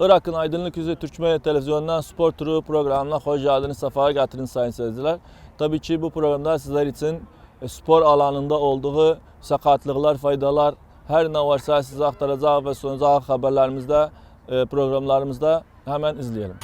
Irak'ın Aydınlık Yüzü Türkmen Televizyonu'ndan spor turu programına hoş geldiniz, sefa getirdiniz sayın seyirciler. Tabii ki bu programda sizler için e, spor alanında olduğu sakatlıklar, faydalar, her ne varsa size aktaracak ve sunacak haberlerimizde, e, programlarımızda hemen izleyelim.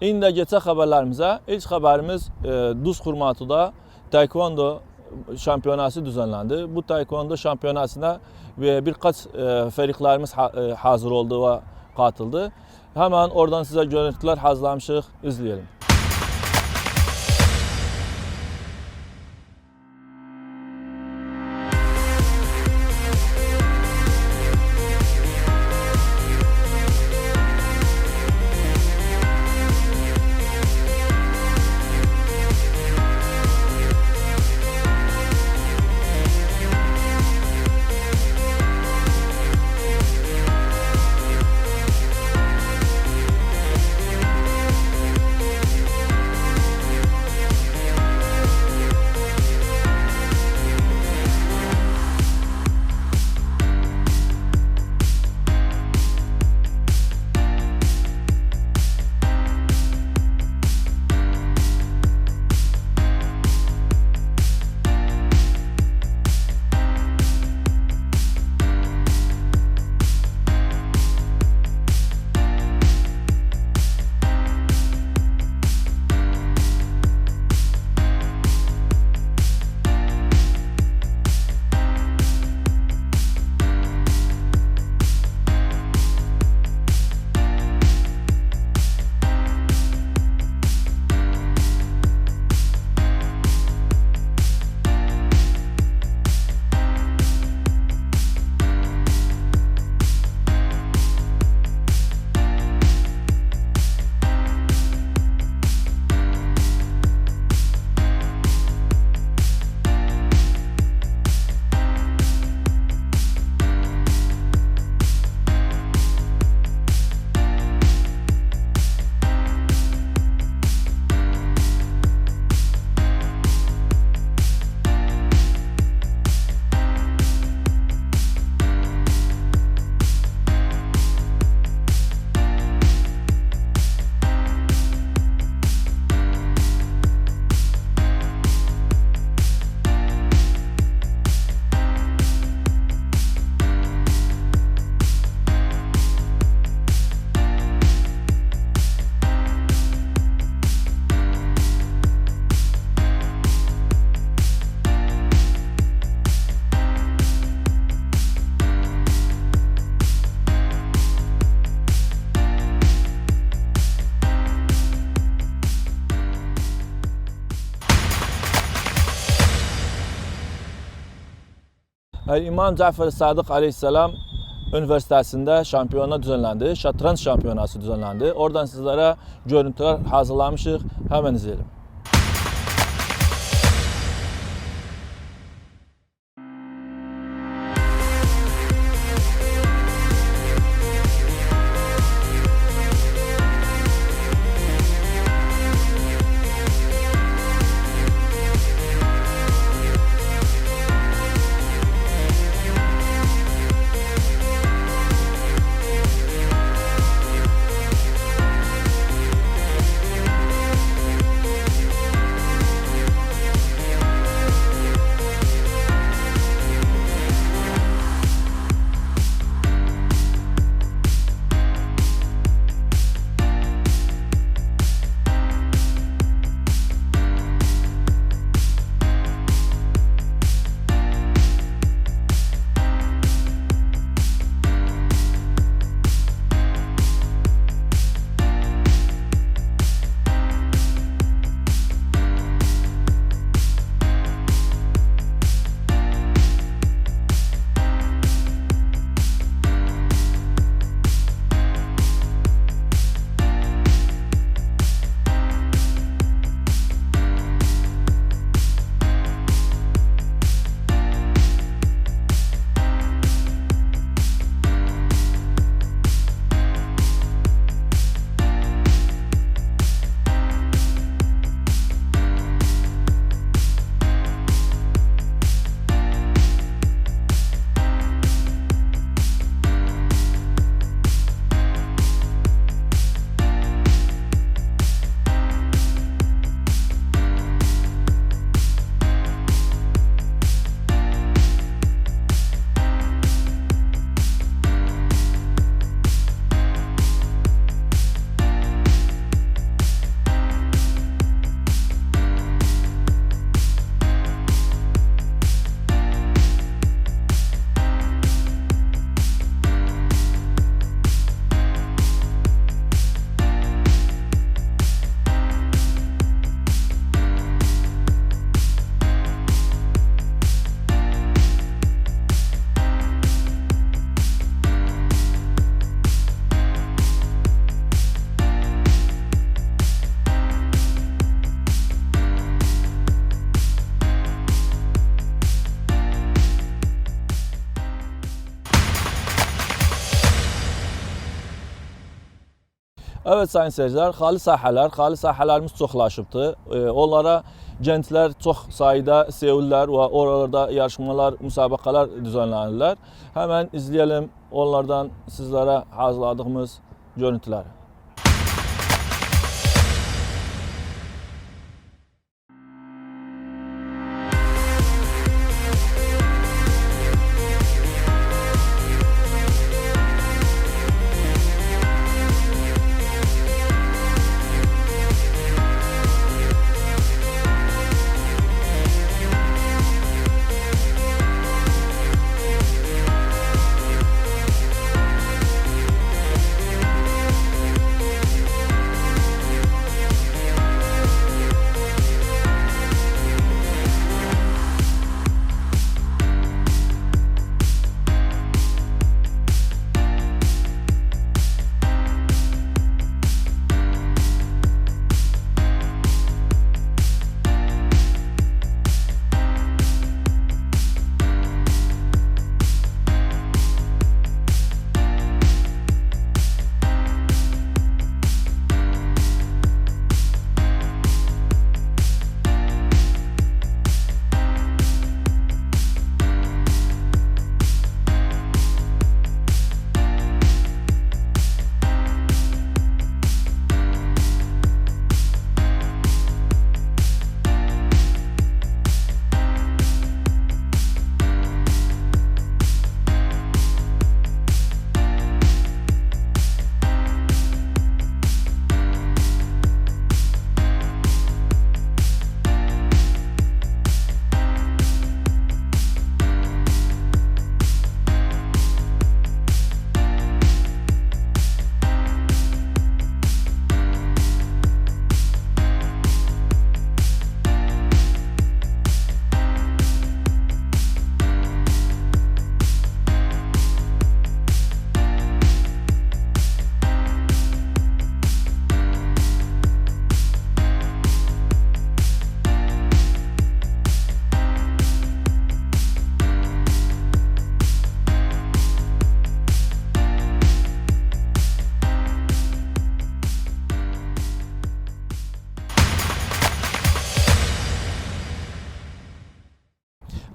İndi geçək xəbərlərimizə. İlk xəbərimiz e, Duz Xurmatıda taekwondo şampiyonası düzenlendi. Bu taekwondo şampiyonasına ve birkaç e, feriklerimiz ha- e, hazır oldu ve katıldı. Hemen oradan size görüntüler hazırlamışıq, izleyelim. İmam Cafer Sadık Aleyhisselam Üniversitesi'nde şampiyona düzenlendi. Şatranç şampiyonası düzenlendi. Oradan sizlere görüntüler hazırlamışız. Hemen izleyelim. Evet sayın seyirciler, xali sahələr, xali sahələrimiz çoxlaşıbdır. E, onlara gənclər çox sayda sevirlər və oralarda yarışmalar, müsabaqələr düzenlənirlər. Hemen izleyelim onlardan sizlere hazırladığımız görüntüləri.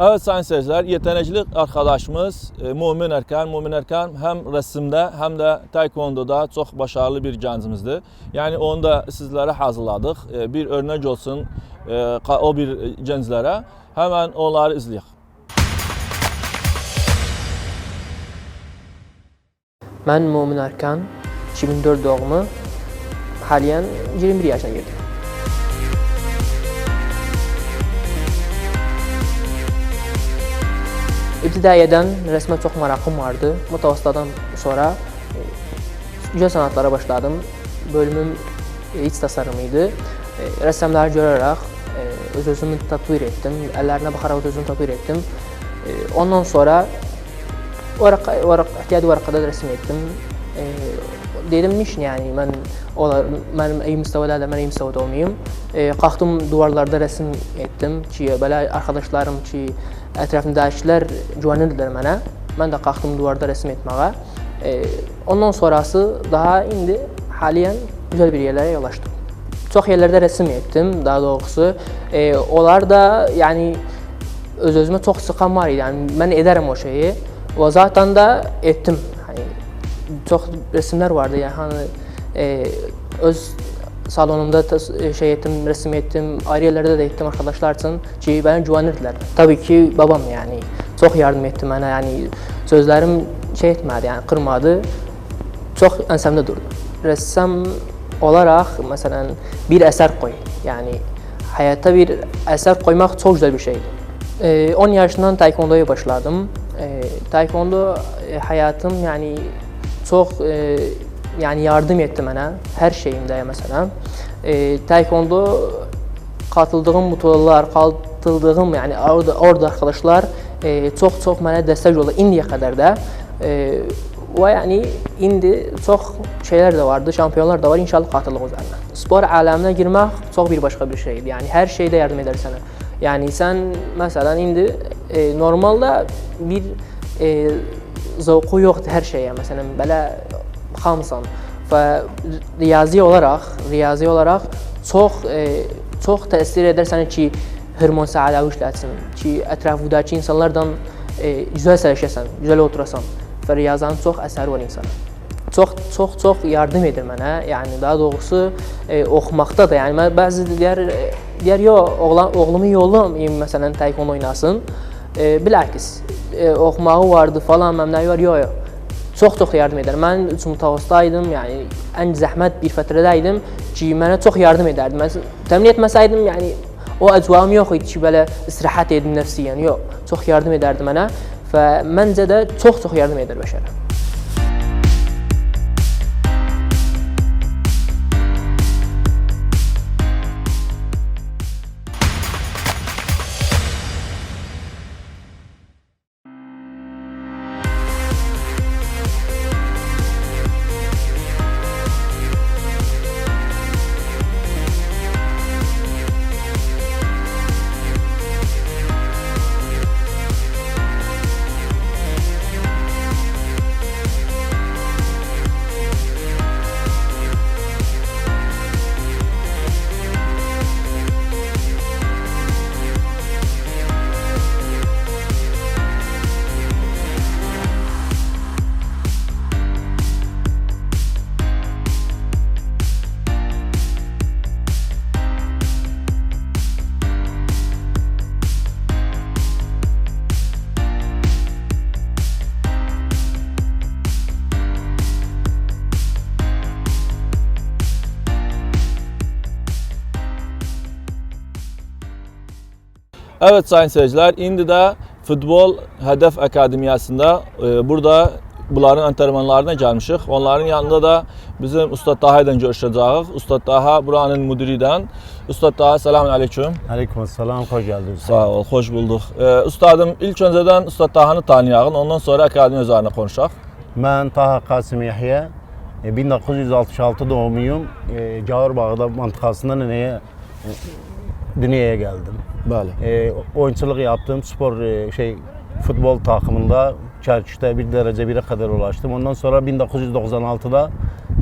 Evet sayın seyirciler, yetenekli arkadaşımız e, Mumin Erkan. Mumin Erkan hem resimde hem de taekwondo'da çok başarılı bir gencimizdir. Yani onu da sizlere hazırladık. E, bir örnek olsun e, o bir gençlere. Hemen onları izleyelim. Mən Momin Arkan, 2004 doğumlu. Haliyen 21 yaşına girdim. İbtidaiyyədən rəsmə çox maraqım vardı. Mutavasıtadan sonra e, güzel sanatlara başladım. Bölümüm e, iç tasarımı idi. E, Rəssamları görərək e, öz-özümü tatvir etdim. Əllərinə baxaraq öz-özümü tatvir etdim. E, Ondan sonra Varaq, varaq, ehtiyadi varaqada rəsm etdim. E, dedim niçin yəni mən onlar mənim eyni müstəvilərlə mən eyni müstəvidə olmayım. E, qalxdım duvarlarda rəsm etdim ki, belə arkadaşlarım ki, ətrafımdakılar güvənirlər mənə. Mən də qalxdım duvarda rəsm etməyə. E, ondan sonrası daha indi haliyen güzel bir yerlərə yol açdım. Çox yerlərdə rəsm etdim, daha doğrusu. E, onlar da yəni öz-özümə çox sıxan var idi. Yəni mən edərəm o şeyi. Və zaten da etdim. Hani çox resimlər vardı yəni hani öz salonumda e, şey ettim, resim ettim, ayrı də etdim arkadaşlar üçün ki, mənə güvənirdilər. Tabii ki, babam yəni çox yardım etdi mənə, yəni sözlərim şey etmədi, yəni qırmadı. Çox ənsəmdə durdu. Rəssam olaraq məsələn bir əsər qoy. Yəni həyata bir əsər qoymaq çox gözəl bir şeydir. Ee, 10 yaşından taekwondoya başladım. Ee, taekwondo e, hayatım yani çok e, yani yardım etti bana her şeyimde mesela. Ee, taekwondo katıldığım turlar, katıldığım yani orada orada arkadaşlar e, çok çok bana destek oldu indiye kadar da. E, ve yani indi çok şeyler de vardı, şampiyonlar da var. İnşallah katılıq üzerine. Spor aləminə girmək çox bir başqa bir şeydir. Yəni hər şeydə yardım edər sənə. Yəni sən məsələn indi e, normalda bir e, zövqu yoxdur hər şeyə. Məsələn belə xamsan və riyazi olaraq, riyazi olaraq çox e, çox təsir edər sənə ki, hormon səadəvi işlətsin, ki, ətrafındakı insanlardan e, gözəl sərişəsən, gözəl oturasan və riyazanın çox əsəri var insana. Çox çox çox yardım edir mənə. Yəni daha doğrusu e, oxumaqda da. Yəni mən bəzi deyər e, deyər yo, oğlan oğlumu yollamayım məsələn taekwondo oynasın. E, bilakis e, oxumağı vardı falan, məmnəyi var. Yo yo. Çox-çox yardım edər. Mən 3 mutavasıda idim, yəni ən zəhmət bir fətrədə idim ki, mənə çox yardım edərdi. Mən təmin etməsəydim, yəni o əcvabım yox idi ki, belə istirahət edim nəfsiyyən. Yox, çox yardım edərdi mənə və məncə də çox-çox yardım edər bəşərə. Evet sayın seyirciler, indi də Futbol Hədəf Akademiyasında e, burada bunların antrenmanlarına gəlmişik. Onların yanında da bizim Ustad Taha ilə görüşəcəyik. Ustad Taha buranın müdiridən. Ustad Taha selamun aleyküm. Aleyküm selam, hoş geldiniz. Sağ ol, xoş bulduq. E, ustadım ilk öncədən Ustad Tahanı tanıyaq, ondan sonra akademiya üzərində konuşaq. Ben Taha Kasım Yahya, e, 1966 doğumluyum. E, Gavurbağı mantıkasından neye dünyaya geldim. Bəli. E, oyunculuk yaptım, spor e, şey futbol takımında Çerçük'te bir derece bire kadar ulaştım. Ondan sonra 1996'da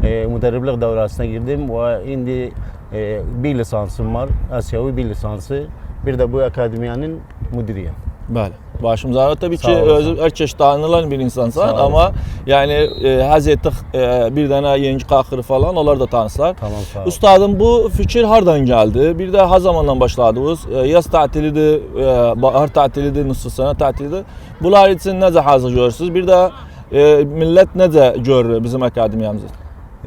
e, müderriblik devresine girdim ve şimdi e, bir lisansım var, Asyavi bir lisansı. Bir de bu akademiyanın müdiriyim. Bəli. Başımız ağrır. Təbii ki, olasın. özü hər kəs tanınılan bir insansan, amma yəni e, etdik e, bir dənə yeni qaxırı falan, onlar da tanısınlar. Tamam sağ ol. Ustadım bu fikir hardan geldi? Bir de ha zamandan başladınız? E, Yaz tatilidir, e, bahar tatilidir, nüsuf sene tatilidir. Bunlar için necə hazır görürsünüz? Bir de e, millet necə görür bizim akademiyamızı?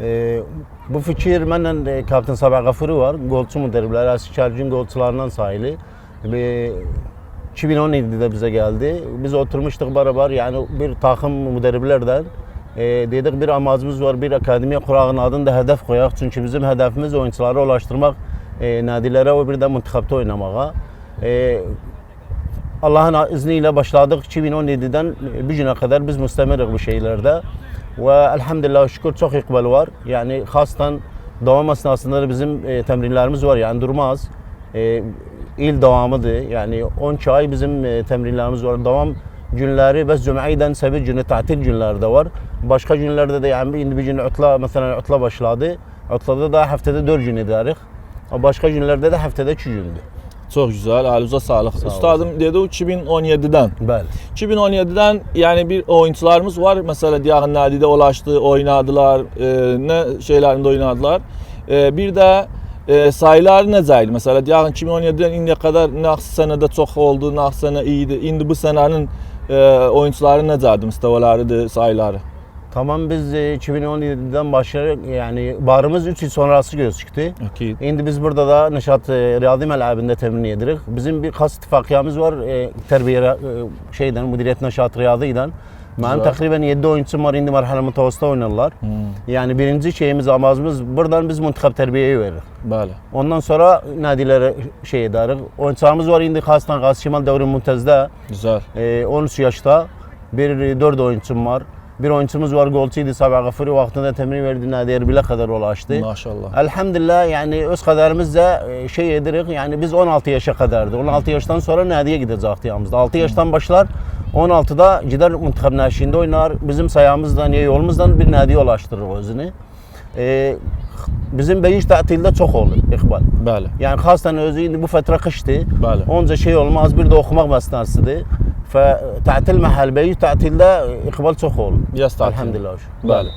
Ee, bu fikir benden e, Kaptan Sabah Gafuri var. Golçu müderribler, eski Çercin golçularından sayılı. Ve 2017'de bize geldi. Biz oturmuştuk beraber yani bir takım müderriblerden. E, dedik bir amacımız var, bir akademiye kurağın adını da hedef koyak. Çünkü bizim hedefimiz oyuncuları ulaştırmak, e, nadilere ve bir de mıntıkapta oynamağa. E, Allah'ın izniyle başladık 2017'den bu güne kadar biz müstemiriz bu şeylerde. Ve elhamdülillah şükür çok ikbal var. Yani hastan devam esnasında da bizim e, temrinlerimiz var yani durmaz. E, il devamıdır. Yani 10 ay bizim e, temrinlerimiz var. Devam günleri ve cümeyden sebebi günü tatil günleri de var. Başka günlerde de yani indi bir gün utla mesela utla başladı. Utlada da haftada 4 gün ederiz. Başka günlerde de haftada 2 gündür. Çok güzel, halinize sağlık. Sağ Ustadım dedi o 2017'den. Bəli. 2017'den yani bir oyuncularımız var. Mesela Diyağın Nadi'de ulaştı, oynadılar, e, ne şeylerinde oynadılar. E, bir de e, sayılar necəydi? Mesela Diyağın 2017'den indiyə kadar naxsı sənədə çox oldu, naxsı sənə iyiydi. İndi bu sənənin e, oyuncuları necədir? Müstəvalarıdır, sayıları. Tamam biz e, 2017'den başlayarak yani barımız 3 yıl sonrası gözüktü. Akid. Şimdi biz burada da Nişat e, Riyadi Melabinde temin edirik. Bizim bir kas ittifakiyamız var e, terbiye e, şeyden müdüriyet Nişat Riyadi'den. Güzel. takriben 7 oyuncum var indi merhale mutavasıta oynarlar. Yani birinci şeyimiz amacımız buradan biz muntakap terbiyeyi veririz. Bəli. Ondan sonra nadilere şey ederiz. Oyuncularımız var indi Kastan Gaz Şimal Devri Muntez'de. Güzel. Ee, 13 yaşta bir 4 oyuncum var. Bir oyuncumuz var golçıydı Sabah Gafuri vaktinde temrin verdi Nadi Erbil'e kadar ulaştı. Maşallah. Elhamdülillah yani öz kaderimizle e, şey edirik yani biz 16 yaşa kadardı. 16 yaştan sonra Nadi'ye gidecekti yanımızda. 6 yaştan başlar 16'da gider muntakab neşiğinde oynar. Bizim sayamızdan ya yolumuzdan bir Nadi'ye ulaştırır özünü. e, bizim beyiş tatilde çok olur İkbal. Bəli. Yani hasten özü indi bu fatra kıştı. Bəli. Onca şey olmaz bir de okumak mesnasıdır. Mahal beyiş tatilde ikbal çok olur. Yaz tatili. Elhamdülillah. Bəli.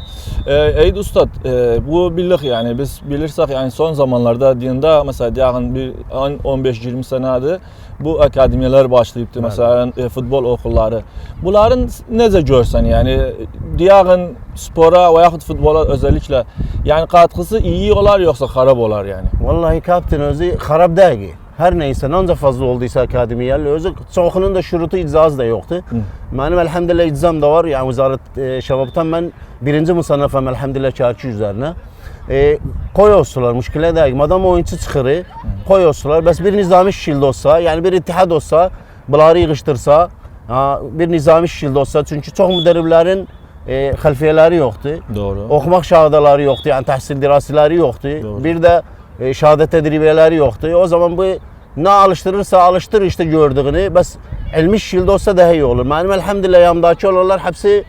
E, Eyd ustad, e, bu bildik yani biz bilirsek yani son zamanlarda diyende mesela diğer bir 15-20 senedir bu akademiyalar başlayıptı mesela e, futbol okulları. Bunların nece görsen yani diğer spora veya futbola özellikle yani katkısı iyi olar yoksa harap olar yani. Vallahi kaptan özü harap değil. Her neyse ancak fazla olduysa akademiyalı özü çoğunun da şurutu icazı da yoktu. Benim elhamdülillah icazım da var. Yani Wizaret e, Şebap'tan ben birinci musannafım elhamdülillah çarşı üzerine. E, koy olsalar müşkile değil. Madem oyuncu çıkırı koy olsalar. Bes bir nizami şişildi olsa yani bir ittihad olsa bunları yığıştırsa ha, bir nizami şişildi olsa çünkü çok müderriblerin e, halfiyeleri yoktu. Doğru. Okumak şahadaları yoktu. Yani tahsil dirasileri yoktu. Doğru. Bir de e, şehadet tedribeleri yoktu. O zaman bu ne alıştırırsa alıştır işte gördüğünü. Bes ilmi şilde olsa daha iyi olur. Benim elhamdülillah yanımdaki olanlar hepsi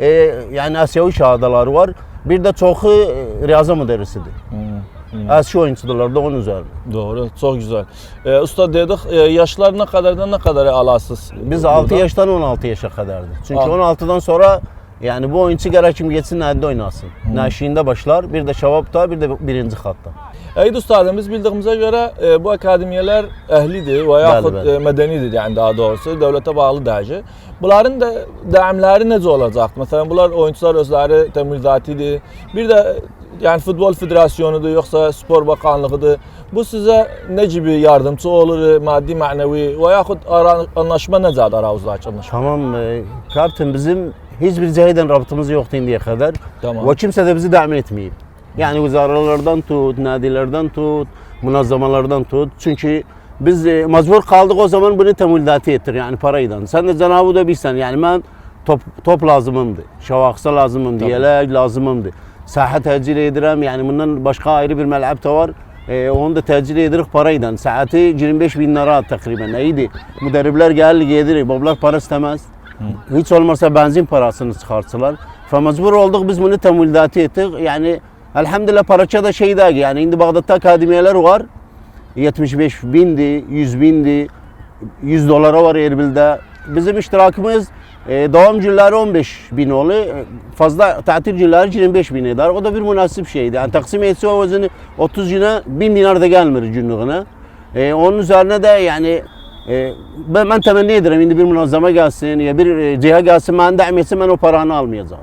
e, yani Asyavi şahadaları var. Bir de çoğu e, riyaza müderrisidir. Hmm. Asya oyuncudurlar da onun üzerine. Doğru, çok güzel. E, usta dedik, e, yaşlar ne kadardan ne kadar alasız? Biz burada? 6 yaştan 16 yaşa kadardı. Çünkü Al. 16'dan sonra yani bu oyuncu gerek kim geçsin nerede oynasın. Naşiğinde başlar. Bir de şavapta bir de birinci katta. Eyd ustadım biz bildiğimize göre e, bu akademiyeler ehlidir veya Bəli, yaxud bəli. e, medenidir yani daha doğrusu devlete bağlı derece. Bunların da dəmləri necə olacaq? Mesela bunlar oyuncular özləri təminatidir. Bir de yani futbol federasyonudur yoksa spor bakanlığıdır. Bu size ne gibi yardımcı olur maddi manevi veya yaxud anlaşma necədir aranızdakı anlaşma? Tamam e, bizim hiçbir cihayden rabıtımız yoktu indiye kadar. Tamam. Ve kimse de bizi daim etmeyip. Yani vizaralardan tut, nadilerden tut, munazzamalardan tut. Çünkü biz e, mecbur kaldık o zaman bunu temüldati ettir yani parayla. Sen de Cenab-ı da bilsen yani ben top, top lazımımdı. Şavaksa lazımımdı, Tabii. yelek lazımımdı. Saha tecil edirəm yani bundan başka ayrı bir mel'ab da var. E, onu da tecil edirik parayla. Saati 25 bin lira takriben. İyiydi. Müderribler geldi gelir. Bablar para istemez. Hiç olmazsa benzin parasını çıkartsalar. Fa mecbur olduk biz bunu temüldati ettik. Yani elhamdülillah paraça da şey değil. Yani şimdi Bağdat'ta akademiyeler var. 75 bindi, 100 bindi, 100 dolara var Erbil'de. Bizim iştirakımız e, devam günleri 15 bin olu, e, fazla tatil günleri 25 bin eder. O da bir münasip şeydi. Yani taksim etse o özünü 30 güne 1000 dinar da gelmir günlüğüne. E, onun üzerine de yani ben, ben temenni ederim şimdi bir münazzama gelsin ya bir e, ciha gelsin ben daim etsin ben o paranı almayacağım.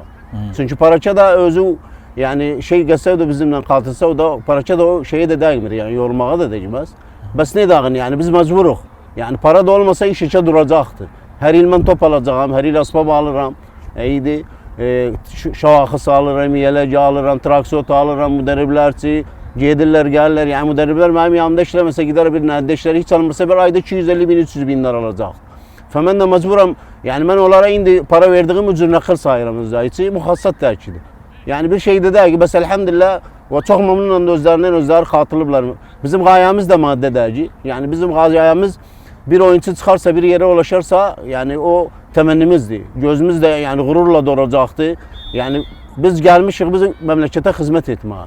Çünkü paraça da özü yani şey gelse de bizimle kaltılsa o da paraça da o şeye de değmir yani yorulmağa da değmez. Bas ne dağın yani biz mecburuk. Yani para da olmasa iş içe duracaktı. Her il ben top alacağım, her il asbab alırım. İyiydi. E, şavakısı alırım, yeleci alırım, traksiyot alırım, müderriblerçi. Gedirler gelirler yani müderribler benim yanımda işlemese gider bir nerede işler hiç almasa bir ayda 250 bin 300 bin lira alacak. Femen de mecburam yani ben onlara indi para verdiğim ücür nakır sayırım özdeyici muhassat terkidir. Yani bir şey de ki bes elhamdülillah ve çok memnunum özlerinden özleri katılıblar. Bizim gayemiz de madde derci. Yani bizim gayemiz bir oyuncu çıkarsa bir yere ulaşırsa yani o temennimizdi. Gözümüz de yani gururla dolacaktı. Yani biz gelmişik bizim memlekete hizmet etmeye.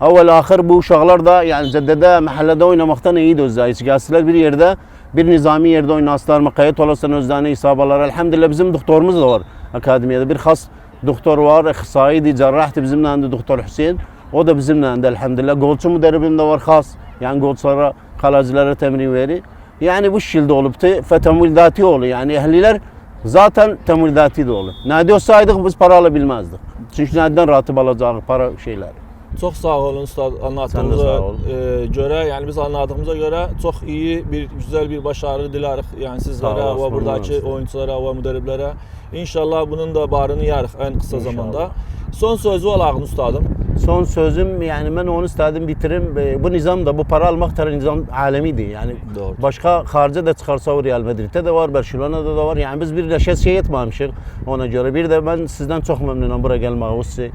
Evvel ahir bu uşaklar da yani caddede, mahallede oynamaktan iyiydi özler. Hiç bir yerde, bir nizami yerde oynasınlar, makayet olasın özlerine isabalar. Elhamdülillah bizim doktorumuz da var akademiyede. Bir has doktor var, ihsaiydi, cerrahtı bizimle indi doktor Hüseyin. O da bizimle indi elhamdülillah. Golçu müderribim de var has. Yani golçlara, kalacılara temrin veri. Yani bu şekilde olup da fetemüldati olu. Yani ehliler zaten temüldati de olur. Ne diyorsaydık biz para alabilmezdik. Çünkü nereden ratip alacağız para şeyler. Çok sağ olun usta anlattığınıza ol. e, göre yani biz anladığımıza göre çok iyi bir güzel bir başarı dileriz yani sizlere Sağ olasın, ve buradaki Allah oyunculara ve müderiplere. İnşallah bunun da barını yarıq en kısa İnşallah. zamanda. Son sözü olağın ustadım. Son sözüm yani ben onu istedim bitirim. E, Bu nizam da bu para almak da nizam alemiydi. Yani Doğru. başka harca da çıkarsa o Real Madrid'de de var, Barcelona'da da var. Yani biz bir leşet şey etmemişik ona göre. Bir de ben sizden çok memnunum buraya gelmeye. Sizi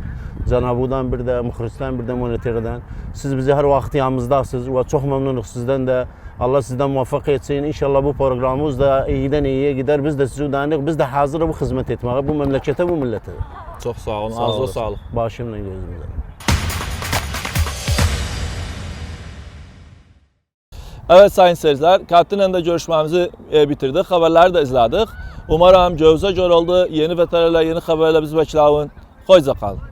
Cenab-ı'dan bir de Muhris'ten bir de Moniter'den. Siz bizi her vakit yanımızdasınız ve çok memnunuz sizden de. Allah sizden muvaffak etsin. İnşallah bu programımız da iyiden iyiye gider. Biz de sizi dayanık. Biz de hazır bu hizmet etmeye. Bu memlekete, bu millete. Çok sağ olun. Sağ Ağzına sağlık. Başımla gözümle. Evet sayın seyirciler, Katlin'le de görüşmemizi e, bitirdik. Haberleri de izledik. Umarım gözünüze gör oldu. Yeni veterinerle, yeni haberlerle biz bekleyin. Hoşça kalın.